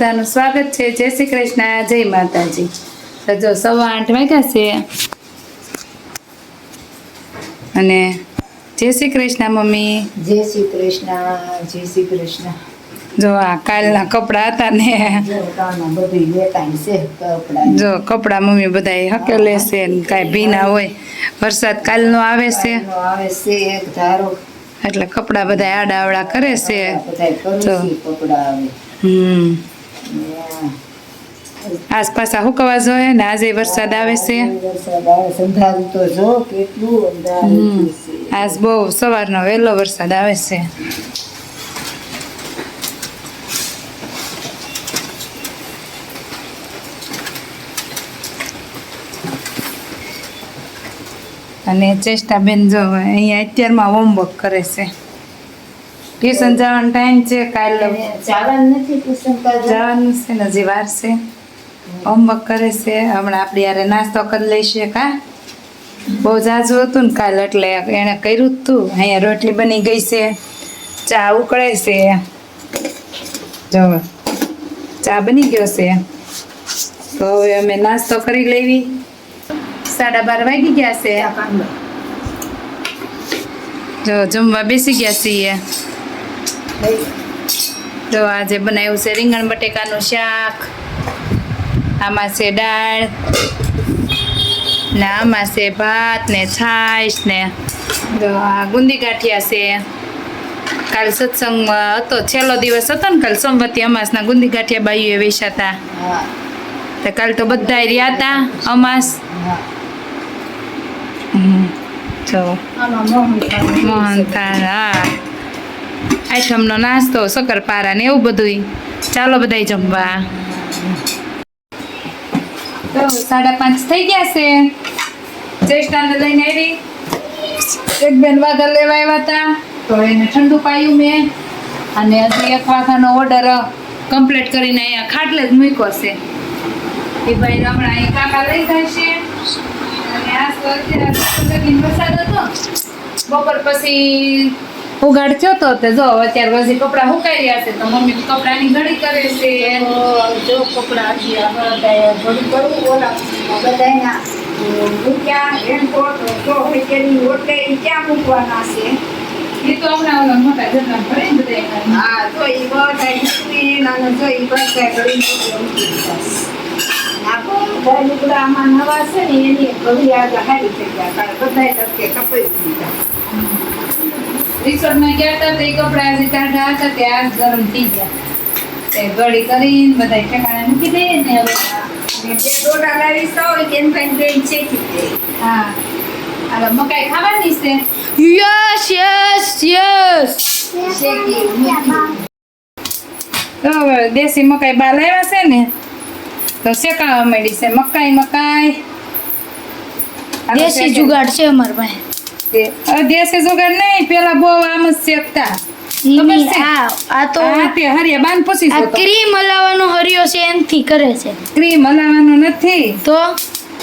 બધાનું સ્વાગત છે. જય શ્રી કૃષ્ણ. જય માતાજી. તો જો સવા આઠ વાગ્યા છે. અને જય શ્રી કૃષ્ણ મમ્મી. જય શ્રી કૃષ્ણ. જય શ્રી કૃષ્ણ. જો આ કાલના કપડા હતા ને. જો કપડાં. મમ્મી બધા હકેલે છે ને કાંઈ ભીના હોય. વરસાદ કાલનો આવે છે. આવે છે એક ધારો. એટલે કપડા બધા આડાવડા કરે છે. હમ. જો. આવું કવા આસપાસ જોઈએ ને આજે વરસાદ આવે છે? વરસાદ તો જો કેટલું છે. આજ બહુ સવારનો વહેલો વરસાદ આવે છે. અને ચેષ્ટાબેન જો અહીંયા અત્યારમાં હોમવર્ક કરે છે. ટ્યુશન જવાનો ટાઈમ છે કાલે. જવાનું નથી ટ્યુશન જવાનું છે ને હજી વાર છે. હોમવર્ક કરે છે. હમણાં આપણે યારે નાસ્તો કરી લઈશું કા બહુ જાજુ હતું ને કાલ એટલે એણે કર્યું જ તું. અહીંયા રોટલી બની ગઈ છે. ચા ઉકળે છે. જો ચા બની ગયો છે. તો હવે અમે નાસ્તો કરી લેવી. સાડા બાર વાગી ગયા છે. જો જમવા બેસી ગયા છીએ. તો આજે બનાવ્યું છે રીંગણ બટેકાનું શાક આમાં છે દાળ ને આમાં છે ભાત ને છાશ ને તો આ ગુંદી ગાંઠિયા છે. કાલ સત્સંગમાં હતો છેલ્લો દિવસ હતો ને કાલ સોમવતી અમાસના ગુંદી ગાંઠિયા બાઈએ વેચાતા. હા. તો કાલ તો બધા રહ્યા હતા અમાસ. જો. મોહન. હા. આઈટમનો નાસ્તો, શક્કરપારા ને એવું બધું ચાલો બધાય જમવા. તો સાડા પાંચ થઈ ગયા છે. ચેષ્ટાને લઈને આવી. એક બેન વાઘા લેવા આવ્યા હતા, તો એને ઠંડુ પાયું મેં. અને હજી એક વાઘાનો ઓર્ડર કમ્પ્લીટ કરીને અહીંયા ખાટલે જ મૂક્યો છે. એ ભાઈ હમણાં અહીં કાકા લઈ જાય છે. અને આ તો અત્યારે વરસાદ હતો. બપોર પછી ઉગાડ થયો તો તે જો અત્યારે પછી કપડાં સુકાઈ રહ્યા છે તો મમ્મી કપડાની ઘડી કરે છે. જો કપડાં ઘડી કરવું ઓલા બધાયના મૂક્યા રેનકોટ તો હોટેલની ઓટલે ક્યાં મૂકવાના છે? એ તો હમણાં ઓલા મોટા જતા ભરે ને બધા હા તો એ બધા મૂકીને નાનો જો એ બધા ઘડી નાખો બધા લુગડા આમાં નવા છે ને એની ઘડી આગળ હારી થઈ ગયા કારણ બધાય તડકે કપાઈ દીધા. રિસોર્ટમાં ગયા હતા તો એ કપડાં હજી ટાઢા હતા તે ગરમ થઈ ગયા. તે ગળી કરીને બધા ઠેકાણે મૂકી દઈએ ને હવે લાવી કેમ બેન હા. મકાઈ ખાવાની છે? Yes yes yes. તો હવે દેશી મકાઈ બા લાવ્યા છે ને તો શેકાવા મળી છે. મકાઈ મકાઈ. દેશી જુગાડ છે અમારા પાસે. દેશી જુગાડ નહીં પેલા બહુ આમ જ શેકતા? આ તો તે પૂછી આ ક્રીમ હલાવવાનો હરિયો છે એનથી કરે છે. ક્રીમ હલાવવાનો નથી. તો?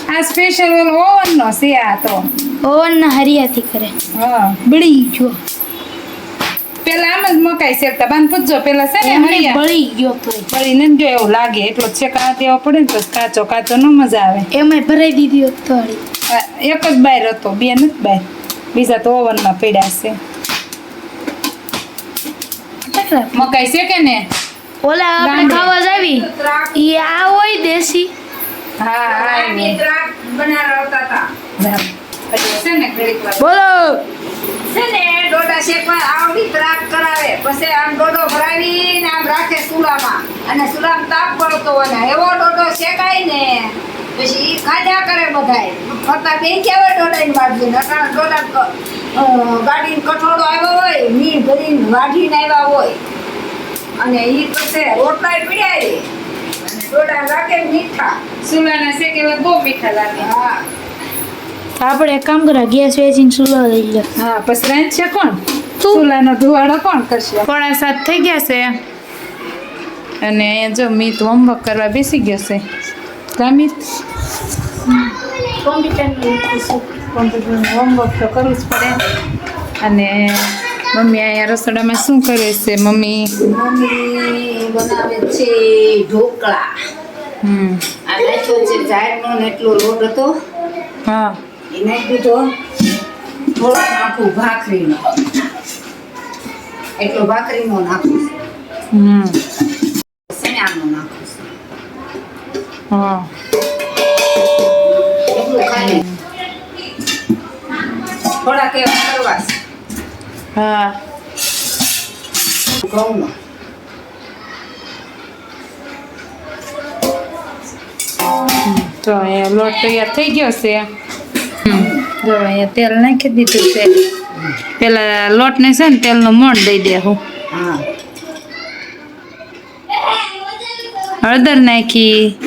આ સ્પેશિયલ ઓલો ઓવન નો છે આ તો. ઓવનના હરિયાથી કરે. હા. બળી ગયો. પેલા આમ જ મકાઈ શેકતા. બાન પૂછજો પેલા છે ને હરિયા? બળી ગયો તોય. બળી એવું લાગે. એટલો છેકા દેવો પડે ને તો કાચો કાચો નો મજા આવે. એમાંય ભરાઈ દીધી તો એક જ બાર હતો બે નથી બાર બીજા તો ઓવનમાં પડ્યા છે. મકાઈ છે કે ને? ઓલા આપણે ખાવા જાવી ઈ આ હોય દેશી. હા હા એ. બનાવતા હતા. છે ને બોલો. છે ને ડોડા શેકવા આવડી ત્રાક કરાવે. પછી આમ ડોડો ભરાવીને આમ રાખે ચૂલામાં અને ચૂલામાં તાપ પડતો હોય ને એવો ડોડો શેકાય ને પછી ખાધા કરે બધાય. કરતા બે કેવા ડોડાઈને વાઢી નટાણા ડોડા ગાડીને કઠોળો આવ્યો હોય મી ભરીને વાઢીને આવ્યા હોય. અને એ પછી રોટલા પીડ્યા. અને ડોડા રાખે મીઠા. સુલાના શેકેલા બહુ મીઠા લાગે. હા. આપણે એક કામ કરા ગેસ વેચીને ચૂલો લઈ લે હા પછી રાંધશે કોણ. ચૂલાનો ધુવાડો કોણ કરશે? પોણા સાત થઈ ગયા છે. અને અહીંયા જો મીત હોમવર્ક કરવા બેસી ગયો છે. કા મિત કોમ્પ્યુટરનું હોમવર્ક તો કરવું જ પડે. અને મમ્મી અહીંયા રસોડામાં શું કરે છે મમ્મી? મમ્મી બનાવે છે ઢોકળા. હમ. આ નાખ્યો છે જાડનો ને એટલો લોટ હતો. હા. એ નાખી દીધો. થોડો નાખું ભાખરીનો. એટલો ભાખરીનો નાખું હમ. સણાનો નાખું હા. થોડા કેવા કરવા છે હા. ઘઉંનો તો અહીંયા લોટ તૈયાર થઈ ગયો છે. હમ. જો અહીંયા તેલ નાખી દીધું છે. પેલા લોટને છે ને તેલનો મોણ દઈ દેવું હા. હળદર નાખી.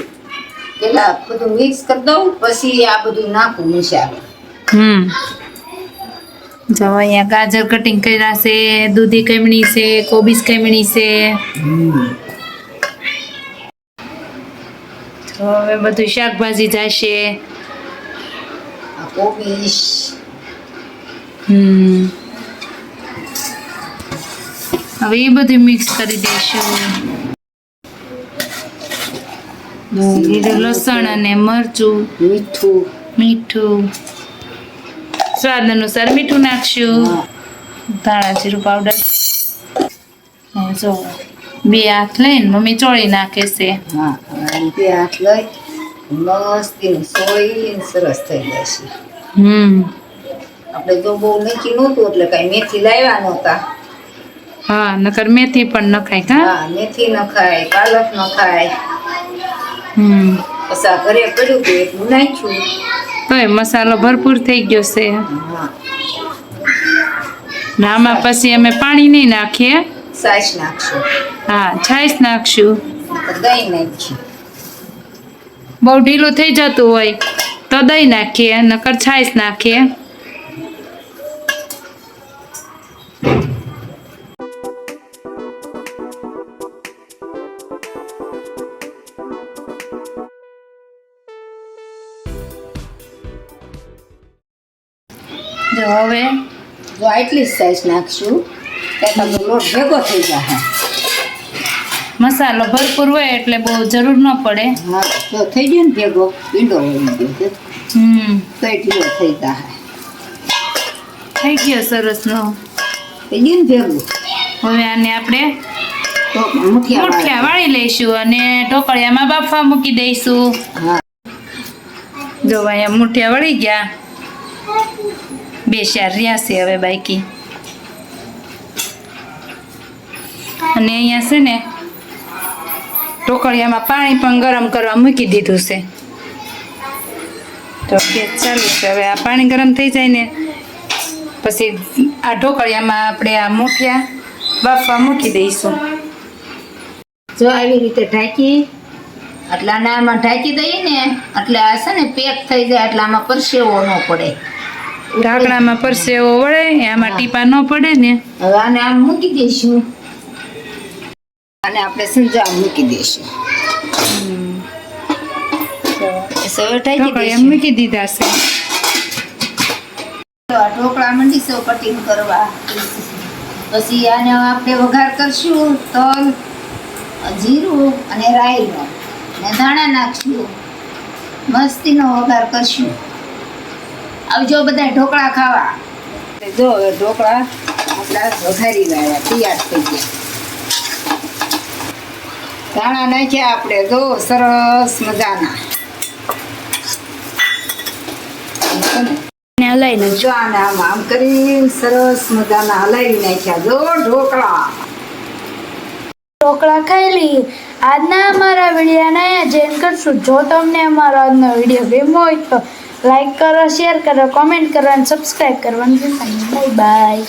પેલા બધું મિક્સ કરી દઉં પછી આ બધું નાખું મિશાલ હમ. જો અહીંયા ગાજર કટિંગ કર્યા છે દૂધી કમણી છે કોબીજ કમણી છે. તો હવે બધું શાકભાજી જશે. કોબીજ. હમ. હવે એ બધું મિક્સ કરી દઈશું. લસણ અને મરચું. મીઠું. મીઠું. સ્વાદ અનુસાર મીઠું નાખશું. ધાણા જીરું પાવડર જો બે હાથ લઈને મમ્મી ચોળી નાખે છે. હા બે હાથ લઈ મસ્ત સોળીને સરસ થઈ જશે હમ. આપણે જો બહુ નીચી નહોતું એટલે કાંઈ મેથી લાવ્યા નહોતા. હા નકર મેથી પણ નખાય કા? હા મેથી ન ખાય પાલક ન ખાય. હમ. પછી ઘરે કર્યું કે નાખ્યું. તોય મસાલો ભરપૂર થઈ ગયો છે. નામાં પછી અમે પાણી નહીં નાખીએ. સાસ નાખશું. હા છાશ નાખશું. દહીં નાખશું બહુ ઢીલું થઈ જતું હોય તો દહીં નાખીએ નકર છાશ નાખીએ. જો હવે જો આટલી જ સાઈઝ નાખશું ત્યાં તમને લોટ ભેગો થઈ જશે મસાલો ભરપૂર હોય એટલે બહુ જરૂર ન પડે. હા તો થઈ ગયો ને ભેગો ઈંડો હોય હમ. તો એટલો થઈ જશે થઈ ગયો સરસનો થઈ ગયું ને ભેગું? હવે આને આપણે તો મુઠિયા વાળી લઈશું અને ઢોકળિયામાં બાફવા મૂકી દઈશું. હા. જો અહીંયા મુઠિયા વળી ગયા. બે ચાર રહ્યા છે હવે બાકી અને અહીંયા છે ને, ઢોકળિયામાં પાણી પણ ગરમ કરવા મૂકી દીધું છે. તો ગેસ ચાલુ છે, હવે આ પાણી ગરમ થઈ જાય ને, પછી આ ઢોકળિયામાં આપણે આ મૂઠિયા બાફવા મૂકી દઈશું. જો આવી રીતે ઢાંકી એટલે આમાં ઢાંકી દઈએ ને એટલે આ છે ને, પેક થઈ જાય એટલે આમાં પરસેવો ન પડે. ઢાંકણામાં પરસેવો વળે આમાં ટીપા ન પડે ને. હવે આને આમ મૂકી દઈશું અને આપણે સંજા મૂકી દઈશું એ સવે ઢાંકી ઢોકળિયા દઈશું મૂકી દીધા છે. ઢોકળા મંડીશું કટિંગ કરવા. પછી આને આપણે વઘાર કરશું તલ જીરું અને રાઈનો. ને ધાણા નાખશું. મસ્તીનો વઘાર કરશું. આવજો બધા ઢોકળા ખાવા. જો ઢોકળા આપણા વઘારી વાળા તૈયાર થઈ ગયા. ધાણા નાખ્યા આપણે જો સરસ મજાના. હલાવીને જો આને આમ આમ કરી સરસ મજાના હલાવી નાખ્યા. જો ઢોકળા. ઢોકળા ખાઈ લઈએ આજના અમારા વિડીયોને જેમ કરશું. જો તમને અમારો આજનો વીડિયો ગમ્યો હોય તો લાઈક કરો શેર કરો કોમેન્ટ કરો અને સબસ્ક્રાઈબ કરવાનું બાય બાય